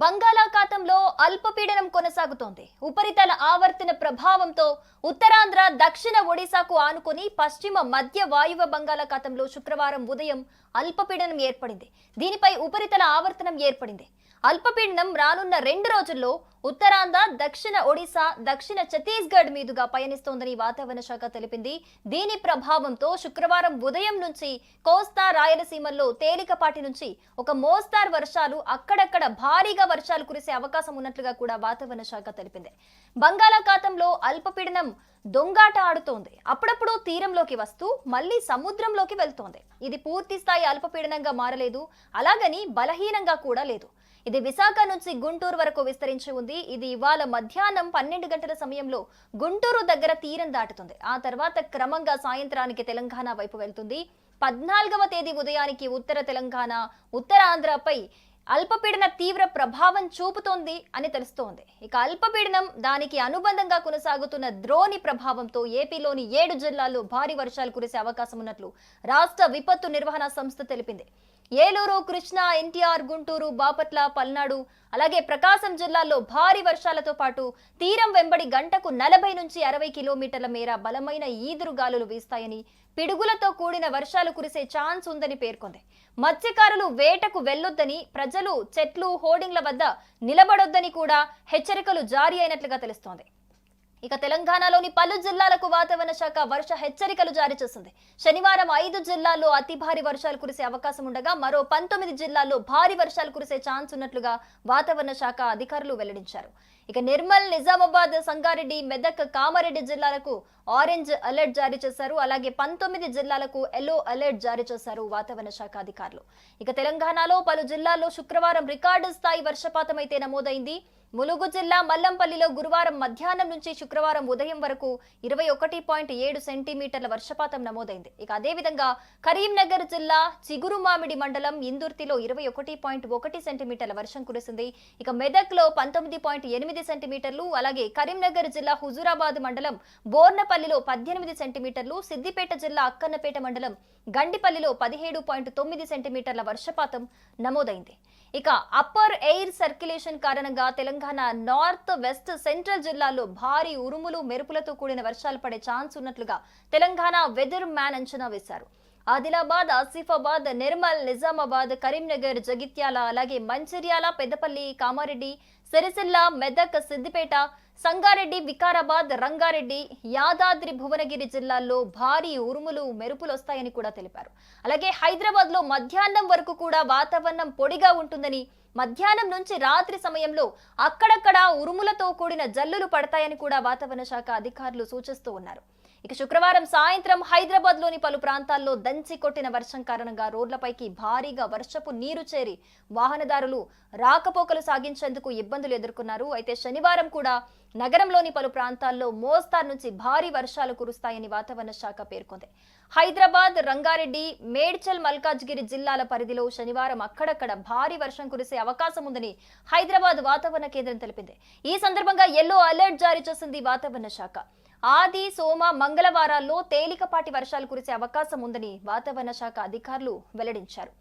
బంగాళాఖాతంలో అల్పపీడనం కొనసాగుతోంది. ఉపరితల ఆవర్తన ప్రభావంతో ఉత్తరాంధ్ర దక్షిణ ఒడిశాకు ఆనుకుని పశ్చిమ మధ్య వాయువ బంగాళాఖాతంలో శుక్రవారం ఉదయం అల్పపీడనం ఏర్పడింది. దీనిపై ఉపరితల ఆవర్తనం ఏర్పడింది. అల్పపీడనం రానున్న రెండు రోజుల్లో ఉత్తరాంధ్ర దక్షిణ ఒడిశా దక్షిణ ఛత్తీస్గఢ్ మీదుగా పయనిస్తోందని వాతావరణ శాఖ తెలిపింది. దీని ప్రభావంతో శుక్రవారం ఉదయం నుంచి కోస్తా రాయలసీమల్లో తేలికపాటి నుంచి ఒక మోస్తారు వర్షాలు అక్కడక్కడ భారీగా వర్షాలు కురిసే అవకాశం ఉన్నట్లుగా కూడా వాతావరణ శాఖ తెలిపింది. బంగాళాఖాతంలో అల్పపీడనం దొంగాట ఆడుతోంది. అప్పుడప్పుడు తీరంలోకి వస్తూ మళ్ళీ సముద్రంలోకి వెళ్తోంది. ఇది పూర్తి స్థాయి అల్పపీడనంగా మారలేదు. అలాగని బలహీనంగా కూడా లేదు. ఇది విశాఖ నుంచి గుంటూరు వరకు విస్తరించి ఉంది. ఇది ఇవాళ మధ్యాహ్నం పన్నెండు గంటల సమయంలో గుంటూరు దగ్గర తీరం దాటుతుంది. ఆ తర్వాత క్రమంగా సాయంత్రానికి తెలంగాణ వైపు వెళ్తుంది. పద్నాలుగవ తేదీ ఉదయానికి ఉత్తర తెలంగాణ ఉత్తరాంధ్రపై అల్పపీడన తీవ్ర ప్రభావం చూపుతోంది అని తెలుస్తోంది. ఇక అల్పపీడనం దానికి అనుబంధంగా కొనసాగుతున్న ద్రోణి ప్రభావంతో ఏపీలోని ఏడు జిల్లాల్లో భారీ వర్షాలు కురిసే అవకాశం ఉన్నట్లు రాష్ట్ర విపత్తు నిర్వహణ సంస్థ తెలిపింది. ఏలూరు కృష్ణా ఎన్టీఆర్ గుంటూరు బాపట్ల పల్నాడు అలాగే ప్రకాశం జిల్లాల్లో భారీ వర్షాలతో పాటు తీరం వెంబడి గంటకు నలభై నుంచి అరవై కిలోమీటర్ల మేర బలమైన ఈదురు గాలులు వీస్తాయని పిడుగులతో కూడిన వర్షాలు కురిసే ఛాన్స్ ఉందని పేర్కొంది. మత్స్యకారులు వేటకు వెళ్ళొద్దని ప్రజలు చెట్లు హోర్డింగ్ల వద్ద నిలబడొద్దని కూడా హెచ్చరికలు జారీ అయినట్లుగా తెలుస్తోంది. ఇక తెలంగాణలోని పలు జిల్లాలకు వాతావరణ శాఖ వర్ష హెచ్చరికలు జారీ చేసింది. శనివారం ఐదు జిల్లాల్లో అతి భారీ వర్షాలు కురిసే అవకాశం ఉండగా మరో పంతొమ్మిది జిల్లాల్లో భారీ వర్షాలు కురిసే ఛాన్స్ ఉన్నట్లుగా వాతావరణ శాఖ అధికారులు వెల్లడించారు. ఇక నిర్మల్ నిజామాబాద్ సంగారెడ్డి మెదక్ కామారెడ్డి జిల్లాలకు ఆరెంజ్ అలర్ట్ జారీ చేశారు. అలాగే పంతొమ్మిది జిల్లాలకు ఎల్లో అలర్ట్ జారీ చేశారు వాతావరణ శాఖ అధికారులు. ఇక తెలంగాణలో పలు జిల్లాల్లో శుక్రవారం రికార్డు స్థాయి వర్షపాతం అయితే నమోదైంది. ములుగు జిల్లా మల్లంపల్లిలో గురువారం మధ్యాహ్నం నుంచి శుక్రవారం ఉదయం వరకు ఇరవై ఒకటి పాయింట్ ఏడు సెంటీమీటర్ల వర్షపాతం నమోదైంది. ఇక అదేవిధంగా కరీంనగర్ జిల్లా చిగురుమామిడి మండలం ఇందుర్తిలో ఇరవై ఒకటి పాయింట్ ఒకటి సెంటీమీటర్ల వర్షం కురిసింది. ఇక మెదక్లో పంతొమ్మిది పాయింట్ ఎనిమిది సెంటీమీటర్లు అలాగే కరీంనగర్ జిల్లా హుజూరాబాద్ మండలం బోర్నపల్లిలో పద్దెనిమిది సెంటీమీటర్లు సిద్దిపేట జిల్లా అక్కన్నపేట మండలం గండిపల్లిలో పదిహేడు పాయింట్ తొమ్మిది సెంటీమీటర్ల వర్షపాతం నమోదైంది. ఇక అప్పర్ ఎయిర్ సర్క్యులేషన్ కారణంగా తెలంగాణ నార్త్ వెస్ట్ సెంట్రల్ జిల్లాల్లో భారీ ఉరుములు మెరుపులతో కూడిన వర్షాలు పడే ఛాన్స్ ఉన్నట్లుగా తెలంగాణ వెదర్ మ్యాన్ అంచనా వేశారు. ఆదిలాబాద్ ఆసిఫాబాద్ నిర్మల్ నిజామాబాద్ కరీంనగర్ జగిత్యాల అలాగే మంచిర్యాల పెద్దపల్లి కామారెడ్డి సిరిసిల్ల మెదక్ సిద్దిపేట సంగారెడ్డి వికారాబాద్ రంగారెడ్డి యాదాద్రి భువనగిరి జిల్లాల్లో భారీ ఉరుములు మెరుపులు వస్తాయని కూడా తెలిపారు. అలాగే హైదరాబాద్లో మధ్యాహ్నం వరకు కూడా వాతావరణం పొడిగా ఉంటుందని మధ్యాహ్నం నుంచి రాత్రి సమయంలో అక్కడక్కడ ఉరుములతో కూడిన జల్లులు పడతాయని కూడా వాతావరణ శాఖ అధికారులు సూచిస్తూ ఉన్నారు. ఇక శుక్రవారం సాయంత్రం హైదరాబాద్లోని పలు ప్రాంతాల్లో దంచి కొట్టిన వర్షం కారణంగా రోడ్లపైకి భారీగా వర్షపు నీరు చేరి వాహనదారులు రాకపోకలు సాగించేందుకు ఇబ్బందులు ఎదుర్కొన్నారు. అయితే శనివారం కూడా నగరంలోని పలు ప్రాంతాల్లో మోస్తారు నుంచి భారీ వర్షాలు కురుస్తాయని వాతావరణ శాఖ పేర్కొంది. హైదరాబాద్ రంగారెడ్డి మేడ్చల్ మల్కాజ్గిరి జిల్లాల పరిధిలో శనివారం అక్కడక్కడ భారీ వర్షం కురిసే అవకాశం ఉందని హైదరాబాద్ వాతావరణ కేంద్రం తెలిపింది. ఈ సందర్భంగా ఎల్లో అలర్ట్ జారీ చేసింది వాతావరణ శాఖ. ఆది సోమ మంగళవారాల్లో తేలికపాటి వర్షాలు కురిసే అవకాశం ఉందని వాతావరణ శాఖ అధికారులు వెల్లడించారు.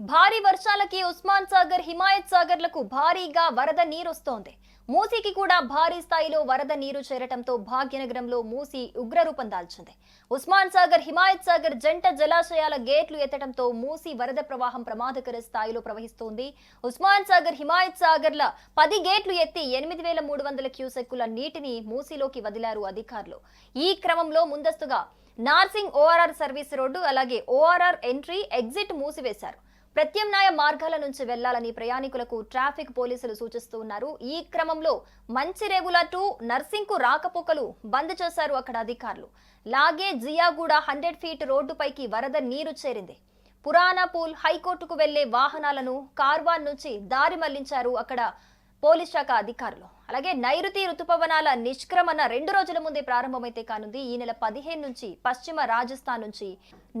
భారీ వర్షాలకి ఉస్మాన్ సాగర్ హిమాయత్ సాగర్లకు భారీగా వరద నీరొస్తోంది. మూసీకి కూడా భారీ స్థాయిలో వరద నీరు చేరటంతో భాగ్యనగరంలో మూసీ ఉగ్రరూపం దాల్చింది. ఉస్మాన్ సాగర్ హిమాయత్ సాగర్ జంట జలాశయాల గేట్లు ఎత్తడంతో మూసీ వరద ప్రవాహం ప్రమాదకర స్థాయిలో ప్రవహిస్తోంది. ఉస్మాన్ సాగర్ హిమాయత్ సాగర్ల పది గేట్లు ఎత్తి ఎనిమిది వేల మూడు వందల క్యూసెక్కుల నీటిని మూసీలోకి వదిలారు అధికారులు. ఈ క్రమంలో ముందస్తుగా నార్సింగ్ ఓఆర్ఆర్ సర్వీస్ రోడ్డు అలాగే ఓఆర్ఆర్ ఎంట్రీ ఎగ్జిట్ మూసివేశారు. ప్రత్యామ్నాయ మార్గాల నుంచి వెళ్ళాలని ప్రయాణికులకు ట్రాఫిక్ పోలీసులు సూచిస్తూ ఉన్నారు. ఈ క్రమంలో మంచిరేగుల టు నర్సింగ్కు రాకపోకలు బంద్ చేశారు అక్కడ అధికారులు. లాగే జియాగూడ హండ్రెడ్ ఫీట్ రోడ్డుపైకి వరద నీరు చేరింది. పురాణపూల్ హైకోర్టుకు వెళ్ళే వాహనాలను కార్వాన్ నుంచి దారి మళ్ళించారు అక్కడ పోలీస్ శాఖ అధికారులు. అలాగే నైరుతి రుతుపవనాల నిష్క్రమణ రెండు రోజుల ముందే ప్రారంభమైతే కానుంది. ఈ నెల పదిహేను నుంచి పశ్చిమ రాజస్థాన్ నుంచి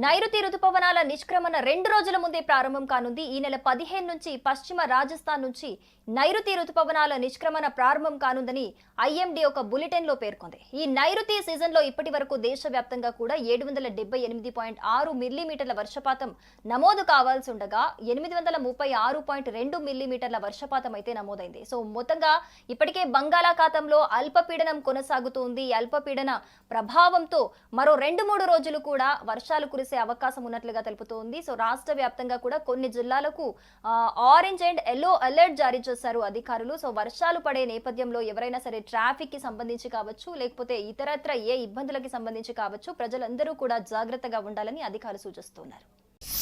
నైరుతి రుతుపవనాల నిష్క్రమణ రెండు రోజుల ముందే ప్రారంభం కానుంది. ఈ నెల పదిహేను నుంచి పశ్చిమ రాజస్థాన్ నుంచి నైరుతి రుతుపవనాల నిష్క్రమణ ప్రారంభం కానుందని ఐఎండీ ఒక బులెటిన్లో పేర్కొంది. ఈ నైరుతి సీజన్లో ఇప్పటి వరకు దేశవ్యాప్తంగా కూడా ఏడు వందల డెబ్బై ఎనిమిది పాయింట్ ఆరు మిల్లీమీటర్ల వర్షపాతం నమోదు కావాల్సి ఉండగా ఎనిమిది వందల ముప్పై ఆరు పాయింట్ రెండు మిల్లీమీటర్ల వర్షపాతం అయితే నమోదైంది. సో మొత్తంగా ఇప్పటికీ బంగాళాఖాతంలో అల్పపీడనం కొనసాగుతోంది. అల్పపీడన ప్రభావంతో మరో రెండు మూడు రోజులు కూడా వర్షాలు కురిసే అవకాశం ఉన్నట్లుగా తెలుపుతోంది. సో రాష్ట్ర వ్యాప్తంగా కూడా కొన్ని జిల్లాలకు ఆరెంజ్ అండ్ ఎల్లో అలర్ట్ జారీ చేశారు అధికారులు. సో వర్షాలు పడే నేపథ్యంలో ఎవరైనా సరే ట్రాఫిక్కి సంబంధించి కావచ్చు లేకపోతే ఇతరత్ర ఏ ఇబ్బందులకి సంబంధించి కావచ్చు ప్రజలందరూ కూడా జాగ్రత్తగా ఉండాలని అధికారులు సూచిస్తున్నారు.